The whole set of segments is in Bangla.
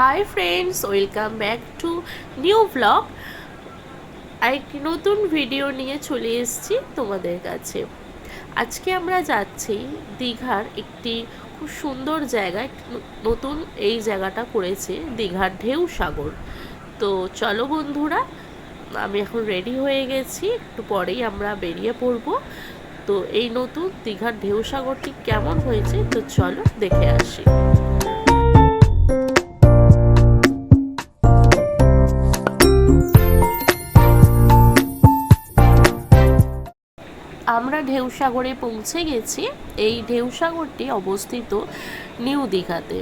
Hi friends welcome back to new blog একটি নতুন ভিডিও নিয়ে চলে এসেছি তোমাদের কাছে। আজকে আমরা যাচ্ছি দীঘার একটি খুব সুন্দর জায়গায়। নতুন এই জায়গাটা করেছে দীঘার ঢেউ সাগর। তো চলো বন্ধুরা, আমি এখন রেডি হয়ে গেছি। একটু পরেই আমরা বেরিয়ে পড়ব। তো এই নতুন দীঘার ঢেউ সাগরটি কেমন হয়েছে? তো চলো দেখে আসি। আমরা ঢেউসাগরে পৌঁছে গেছি। এই ঢেউসাগরটি অবস্থিত নিউ দীঘাতে।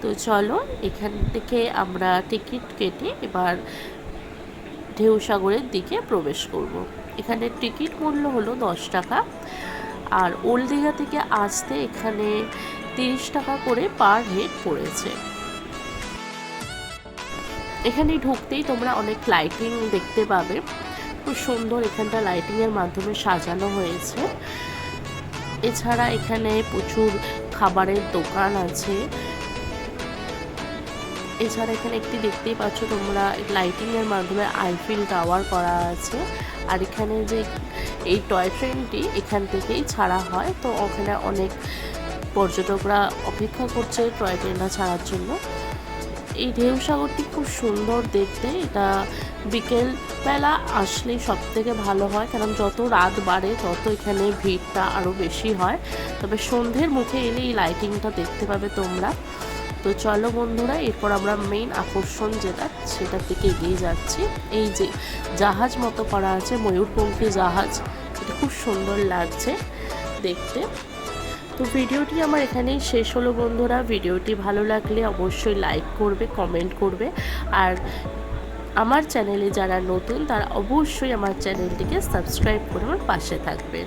তো চলো, এখান থেকে আমরা টিকিট কেটে এবার ঢেউসাগরের দিকে প্রবেশ করব। এখানে টিকিট মূল্য হলো দশ টাকা। আর ওল্ড দীঘা থেকে আসতে এখানে তিরিশ টাকা করে পার হেড পড়েছে। এখানে ঢুকতেই তোমরা অনেক লাইটিং দেখতে পাবে। খুব সুন্দর এখানটা লাইটিংয়ের মাধ্যমে সাজানো হয়েছে। এছাড়া এখানে প্রচুর খাবারের দোকান আছে। এছাড়া এখানে একটি দেখতেই পাচ্ছ তোমরা লাইটিংয়ের মাধ্যমে আইফিল টাওয়ার করা আছে। আর এখানে যে এই টয় ট্রেনটি এখান থেকেই ছাড়া হয়। তো ওখানে অনেক পর্যটকরা অপেক্ষা করছে টয় ট্রেনটা ছাড়ার জন্য। এই ঢেউ সাগরটি খুব সুন্দর দেখতে। এটা বিকেল বেলা আসলেই সব থেকে ভালো হয়, কারণ যত রাত বাড়ে, তত এখানে ভিড়টা আরও বেশি হয়। তবে সন্ধ্যের মুখে এলে এই লাইটিংটা দেখতে পাবে তোমরা। তো চলো বন্ধুরা, এরপর আমরা মেইন আকর্ষণ যেটা, সেটার দিকে এগিয়ে যাচ্ছি। এই যে জাহাজ মতো করা আছে ময়ূরপঙ্খী জাহাজ। এটা খুব সুন্দর লাগছে দেখতে। তো ভিডিওটি আমার এখানেই শেষ হলো বন্ধুরা। ভিডিওটি ভালো লাগলে অবশ্যই লাইক করবে কমেন্ট করবে। আর আমার চ্যানেলে যারা নতুন, তারা অবশ্যই আমার চ্যানেলটিকে সাবস্ক্রাইব করে আমার পাশে থাকবেন।